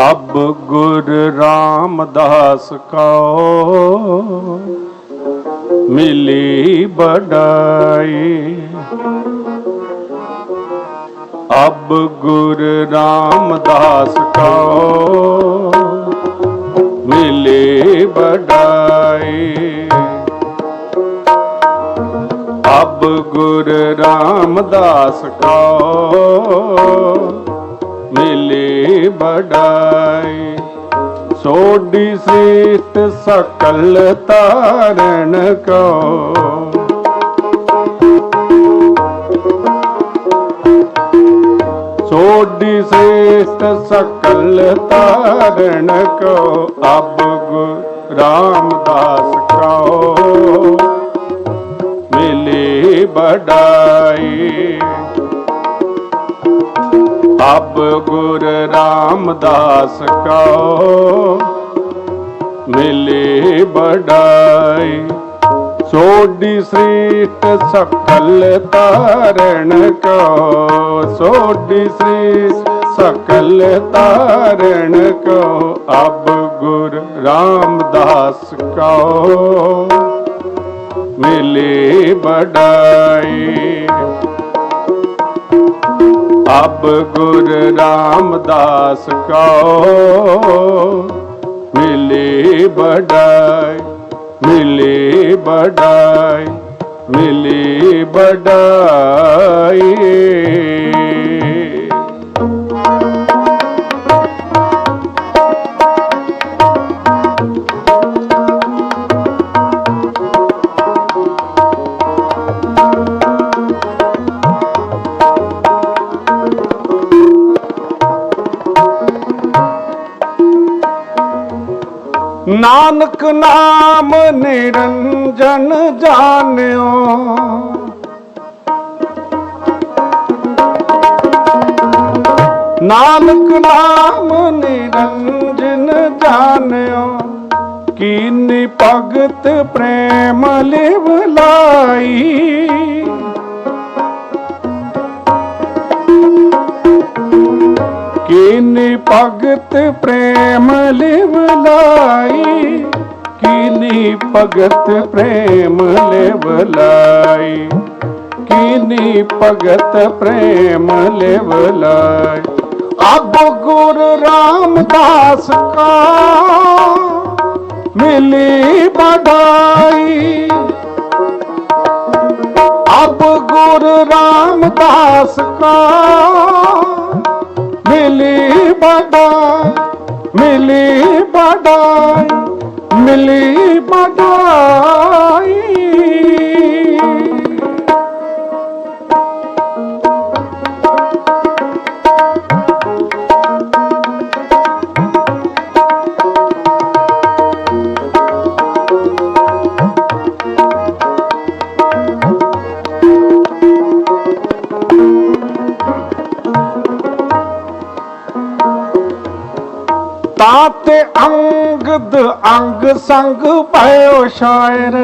ਅਬ ਗੁਰ ਰਾਮਦਾਸ ਕਉ ਮਿਲੀ ਬੜਾਈ ਅਬ ਗੁਰ ਰਾਮਦਾਸ ਕਉ ਮਿਲੇ ਬੜਾਈ ਅਬ ਗੁਰ ਰਾਮਦਾਸ ਕਉ ਮਿਲੇ ਬੜਾਈ ਸੋਡੀ ਸ੍ਰਿਸ਼ਟ ਸਕਲ ਤਾਰਨ ਕਉ ਸੋਡੀ ਸ੍ਰਿਸ਼ਟ ਸਕਲ ਤਾਰਨ ਕਉ ਅਬ ਗੁਰ ਰਾਮਦਾਸ ਕਉ ਮਿਲੇ ਅਬ ਗੁਰ ਰਾਮਦਾਸ ਕਉ, ਮਿਲੇ ਬੜਾਈ ਸੋਡੀ ਸ੍ਰਿਸ਼ਟ ਸਕਲ ਤਾਰਨ ਕਉ, ਸੋਡੀ ਸ੍ਰਿਸ਼ਟ ਸਕਲ ਤਾਰਨ ਕਉ, ਅਬ ਗੁਰ ਰਾਮਦਾਸ ਕਉ। ਮਿਲੇ ਬੜਾਈ ਅਬ ਗੁਰ ਰਾਮਦਾਸ ਕਉ ਮਿਲੇ ਬੜਾਈ ਮਿਲੇ ਬੜਾਈ ਮਿਲੇ ਬੜਾਈ ਨਾਮ ਨਿਰੰਜਨ ਜਾਣਿਓ। ਨਾਨਕ ਨਾਮ ਨਿਰੰਜਨ ਜਾਣਿਓ। ਕੀਨੀ ਭਗਤ ਪ੍ਰੇਮ ਲਿਵ ਲਾਈ। ਕੀਨੀ ਭਗਤ ਪ੍ਰੇਮ ਲਿਵ ਲਾਈ। ਕੀਨੀ ਭਗਤ ਪ੍ਰੇਮ ਲਿਵ ਕੀਨੀ ਭਗਤ ਪ੍ਰੇਮ ਲਿਵ ਅਬ ਗੁਰ ਰਾਮਦਾਸ ਕਾ ਮਿਲੀ ਬਧਾਈ ਅਬ ਗੁਰ ਰਾਮਦਾਸ ਕਾ ਮਿਲੀ ਬੜਾਈ ਮਿਲੀ ਬੜਾਈ ਮਿਲੀ ਬੜਾਈ ਸੰਗ ਪਾਇਓ ਸ਼ਾਇਰ।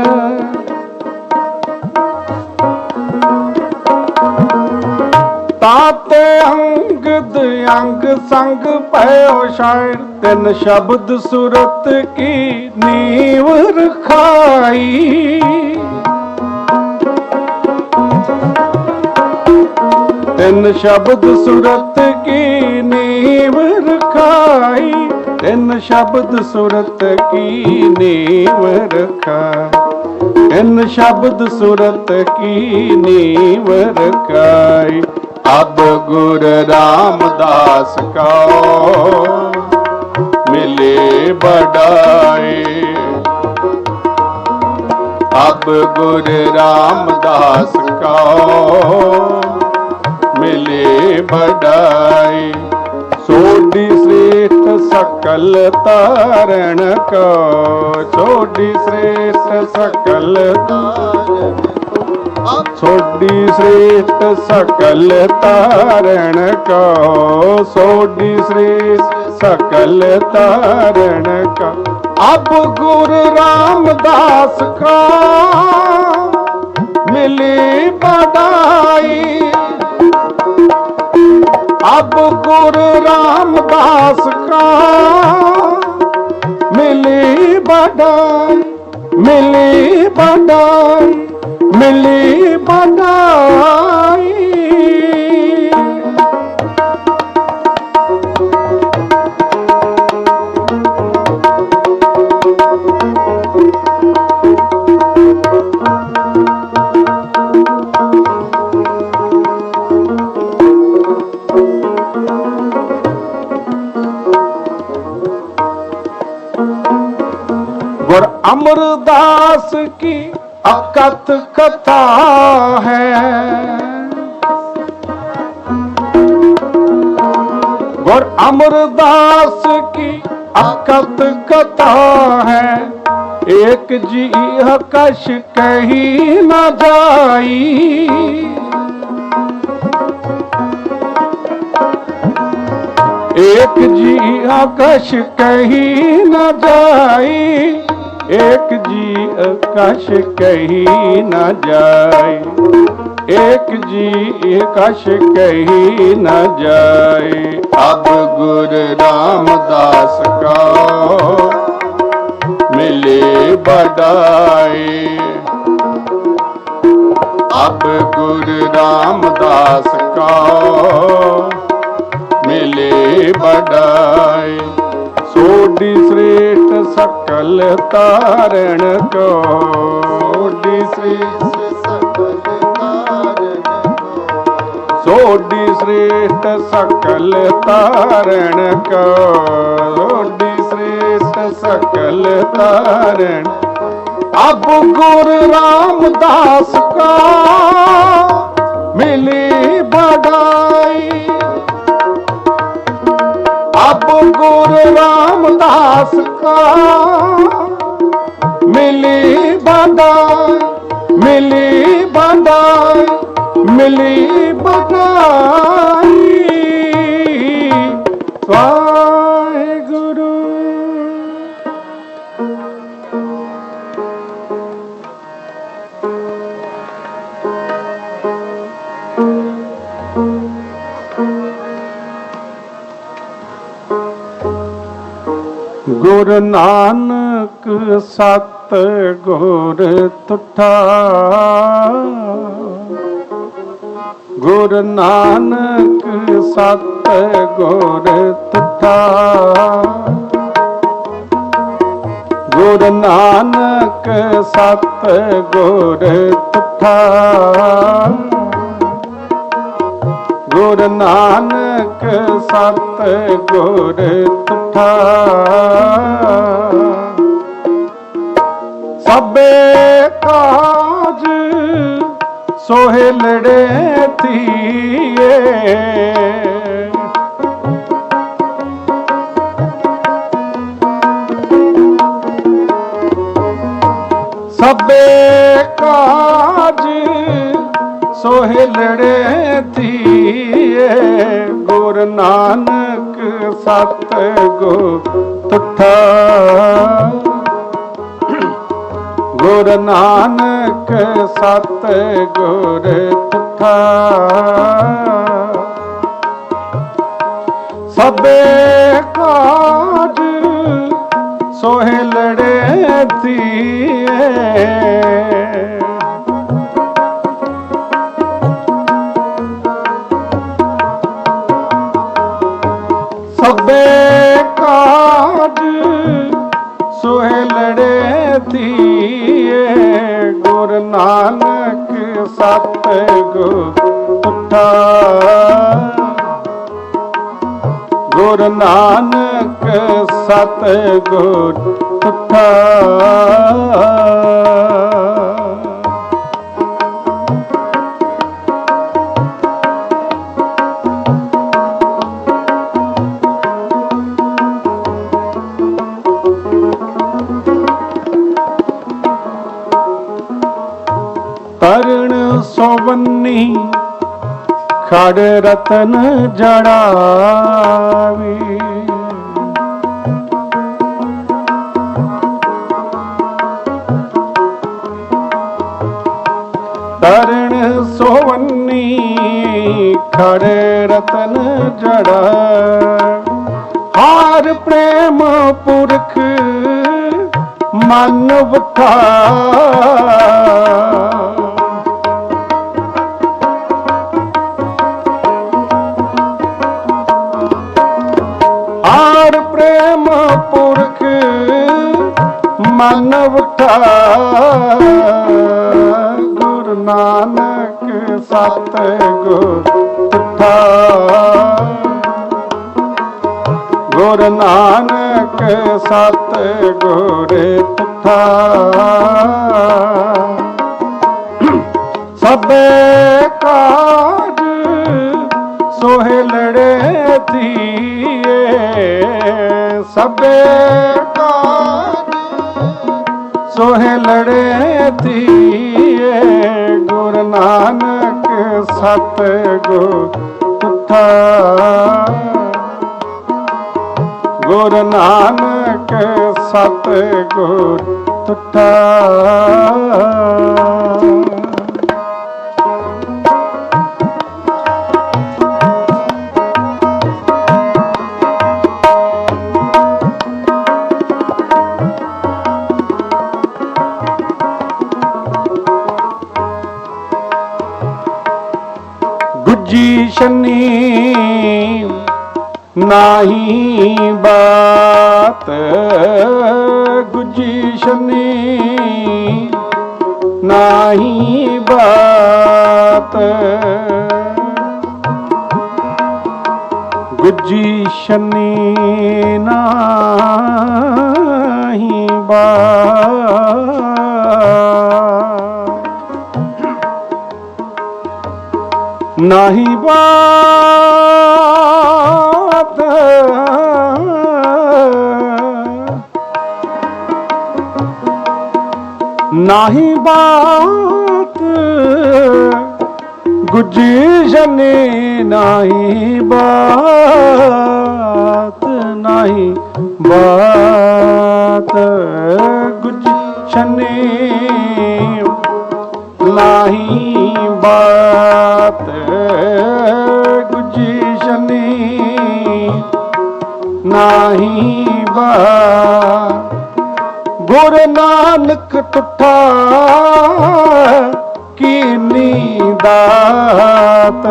ਤਾਤੇ ਅੰਗਦ ਅੰਗ ਸੰਗ ਪਾਇਓ ਸ਼ਾਇਰ। ਤਿੰਨ ਸ਼ਬਦ ਸੁਰਤ ਕੀ ਨੀਵ ਰਖਾਈ। ਤਿੰਨ ਸ਼ਬਦ ਸੁਰਤ ਕੀ ਨੀਵ ਰਖਾਈ। ਤਿੰਨ ਸ਼ਬਦ ਸੁਰਤ ਕੀ ਨੀਵ ਰਖਾਈ ਤਿੰਨ ਸ਼ਬਦ ਸੁਰਤ ਕੀ ਨੀਵ ਰਖਾਈ ਅਬ ਗੁਰ ਰਾਮਦਾਸ ਕਾ ਮਿਲੇ ਬੜਾਈ ਅਬ ਗੁਰ ਰਾਮਦਾਸ ਕਾ ਮਿਲੇ ਬੜਾਈ ਸੋਡੀ ਸਕਲ ਤਾਰਨ ਕੋ ਸੋਡੀ ਸ੍ਰੇਸ਼ਟ ਸਕਲ ਤਾਰਨ ਛੋਡੀ ਸ੍ਰੇਸ਼ਟ ਸਕਲ ਤਾਰਨ ਕੋ ਛੋਡੀ ਸ੍ਰੇਸ਼ਟ ਸਕਲ ਤਾਰਨ ਕੋ ਅਬ ਗੁਰ ਰਾਮਦਾਸ ਕਾ ਮਿਲੀ ਬੜਾਈ अब गुरु रामदास का मिली बधाई मिली बधाई मिली बधाई ਅਮਰਦਾਸ ਕੀ ਅਕਤ ਕਥਾ ਹੈ? ਗੁਰ ਅਮਰਦਾਸ ਕੀ ਅਕਤ ਕਥਾ ਹੈ? ਇੱਕ ਜੀ ਹਕਸ਼ ਕਹੀ ਨਾ ਜਾਈ। ਇੱਕ ਜੀ ਆਕਾਸ਼ ਕਹੀ ਨਾ ਜਾਈ। एक जी आकाश कहीं न जाई एक जी आकाश कहीं न जाए अब गुरु रामदास का मिले बड़ाई अब गुरु रामदास का ਸਕਲ ਤਾਰਣ ਕੋਡੀ ਸ੍ਰੀ ਸਕਲ ਤਾਰਣ ਸੋਡੀ ਸ੍ਰੇਸ਼ਟ ਸਕਲ ਤਾਰਣ ਕੋਡੀ ਸ੍ਰੇਸ਼ਟ ਸਕਲ ਤਾਰਣ ਅਬ ਗੁਰ ਰਾਮਦਾਸ ਕਾ ਮਿਲੀ ਬੜਾ ਗੁਰੂ ਰਾਮਦਾਸ ਕਾ। ਮਿਲੀ ਬਾਦਾ ਮਿਲੀ ਬਾਦਾ ਮਿਲੀ ਬਗਾ। ਗੁਰ ਨਾਨਕ ਸਤ ਗੁਰ ਤੁਠਾ। ਗੁਰ ਨਾਨਕ ਸਤ ਗੁਰ ਤੁਠਾ। ਗੁਰ ਨਾਨਕ ਸਤ ਗੁਰ ਤੁਠਾ। ਗੁਰ ਨਾਨਕ ਸਤ ਗੁਰ ਤੁਠਾ। ਸਭੇ ਕਾਜ ਸੋਹਿ ਲੜੇ ਥੀਏ ਸਭੇ ਕਾਜ ਸੋਹਿ ਲੜੇ ਗੁਰ ਨਾਨਕ ਸਤ ਗੁਰ ਤੁਠਾ। ਗੁਰ ਨਾਨਕ ਸਤ ਗੁਰ ਤੁਠਾ। ਸਭੇ ਕਾਜ ਸੋਹਿ ਲੜੇ ਗੁਰ ਗੁਰ ਨਾਨਕ ਸਤ ਗੁਰ ਤੁਠਾ ਖੜ ਰਤਨ ਜੜਾਵੀ। ਤਰਨ ਸੋਵੰਨੀ ਖੜੇ ਰਤਨ ਜੜਾ। ਹਾਰ ਪ੍ਰੇਮ ਪੁਰਖ ਮਨ ਵਖਾ। ਮਨ ਵਠਾ ਗੁਰ ਨਾਨਕ ਸਤ ਗੁਰ ਤੁਠਾ ਗੁਰ ਨਾਨਕ ਸਤ ਗੁਰ ਤੁਠਾ ਸਭੇ ਕਾਜ ਸੋਹਿ ਲੜੇ ਥੀਏ ਸਭੇ ਸੋਹੇ ਲੜੇ ਥੀਏ ਗੁਰ ਨਾਨਕ ਸਤ ਗੁਰ ਤੁਠਾ ਗੁਰ ਨਾਨਕ ਸਤ ਗੁਰ ਤੁਠਾ ਗੁੱਜੀ ਸ਼ਨੀ ਨਾਹੀ ਬਾਤ ਗੁੱਜੀ ਸ਼ਨੀ ਨਾਹੀ ਬਾਤ। ਗੁੱਜੀ ਸ਼ਨੀ ਨਾ ਨਹੀਂ ਬਾਤ। ਨਹੀਂ ਬਾਤ। ਗੁੱਜੀ ਜਨੇ ਨਹੀਂ ਬਾਤ। ਨਹੀਂ ਬਾਤ। ਗੁੱਜੀ ਜਨੇ ਲਾਹੀ ਬਾਤ। ਗੁਜੀ ਸ਼ਨੀ ਨਾਹੀ ਬਾ। ਗੁਰ ਨਾਨਕ ਟੁੱਠਾ ਕੀਨੀ ਦਾਤ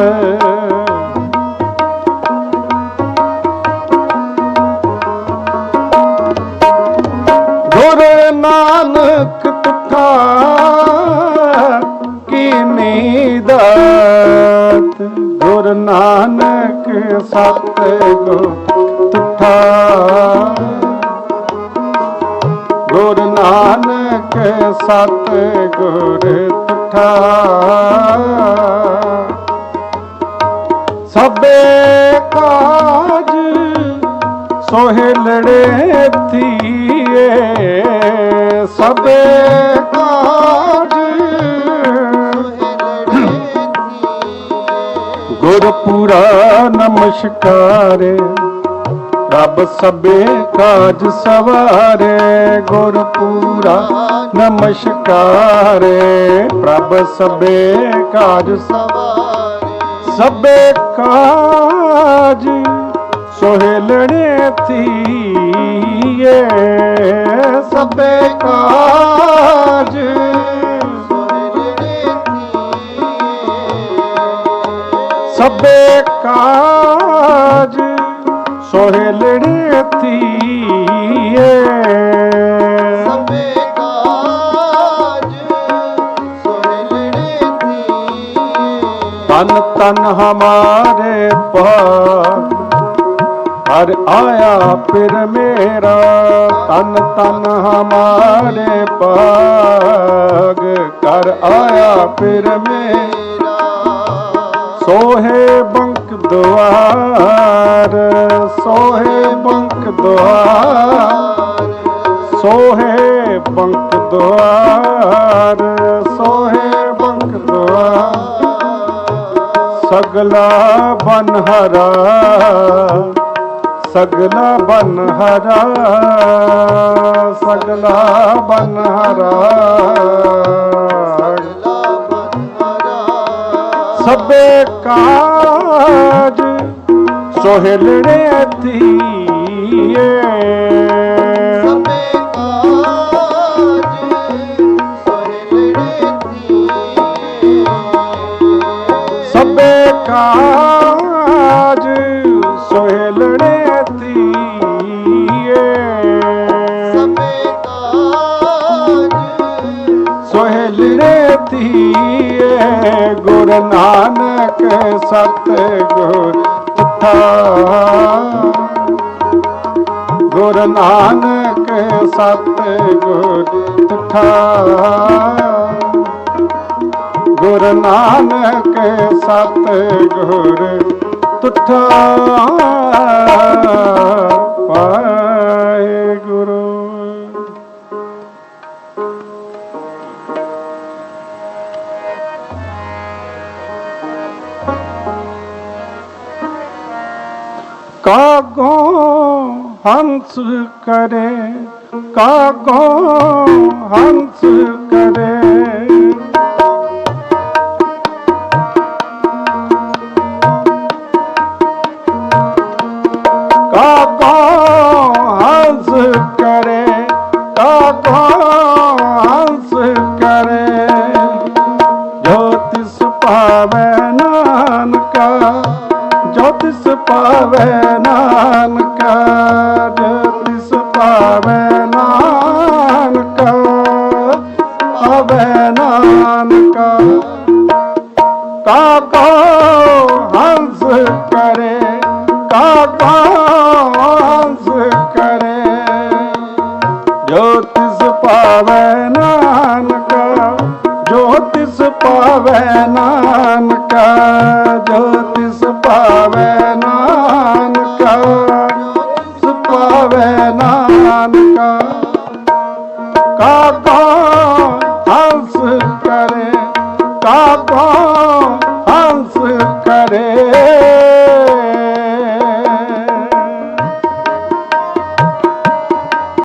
ਗੁਰ ਨਾਨਕ ਤੁਠਾ ਨਾਨਕ ਸਤ ਗੁਰ ਤੁਠਾ ਗੁਰ ਨਾਨਕ ਸਤ ਗੁਰ ਤੁਠਾ ਸਭੇ ਕਾਜ ਸੋਹਿ ਲੜੇ ਥੀਏ। ਸਭੇ ਕਾਜ ਗੁਰਪੂਰਾ ਨਮਸਕਾਰ। ਰੱਬ ਸਭੇ ਕਾਜ ਸਵਾਰੇ ਗੁਰਪੂਰਾ ਨਮਸਕਾਰ। ਪ੍ਰਭ ਸਭੇ ਕਾਜ ਸਭੇ ਕਾਜ ਸੋਹਿਲੜੇ ਥੀਏ। ਸਭੇ ਕਾਜ ਸਭੇ ਕਾਜ ਸੋਹਿਲੜੇ ਥੀਏ ਤਨ ਤਨ ਹਮਾਰੇ ਪਾਰ ਹਰ ਆਇਆ ਫਿਰ ਮੇਰਾ। ਤਨ ਤਨ ਹਮਾਰੇ ਪਾਗ ਕਰ ਆਇਆ ਫਿਰ ਮੇਰਾ ਸੋਹੇ ਬੰਕ ਦੁਆਰ, ਸੋਹੇ ਬੰਕ ਦੁਆਰ, ਸੋਹੇ ਬੰਕ ਦੁਆਰ, ਸੋਹੇ ਬੰਕ ਦੁਆਰ। ਸਗਲਾ ਬਨਹਰਾ ਸਗਲਾ ਬਨਹਰਾ ਸਗਲਾ ਬਨਹਰਾ। ਸਭੇ ਕਾਜ ਸੋਹਲਣੇ ਧੀਏ। ਨਾਨਕ ਸਤ ਗੁਰ ਠਾਇਆ ਗੁਰ ਨਾਨਕ ਸਤ ਗੁਰ ਤੁਠਾ ਹੰਸ ਕਰੇ ਕਾਕੋ ਹੰਸ ਕਰੇ।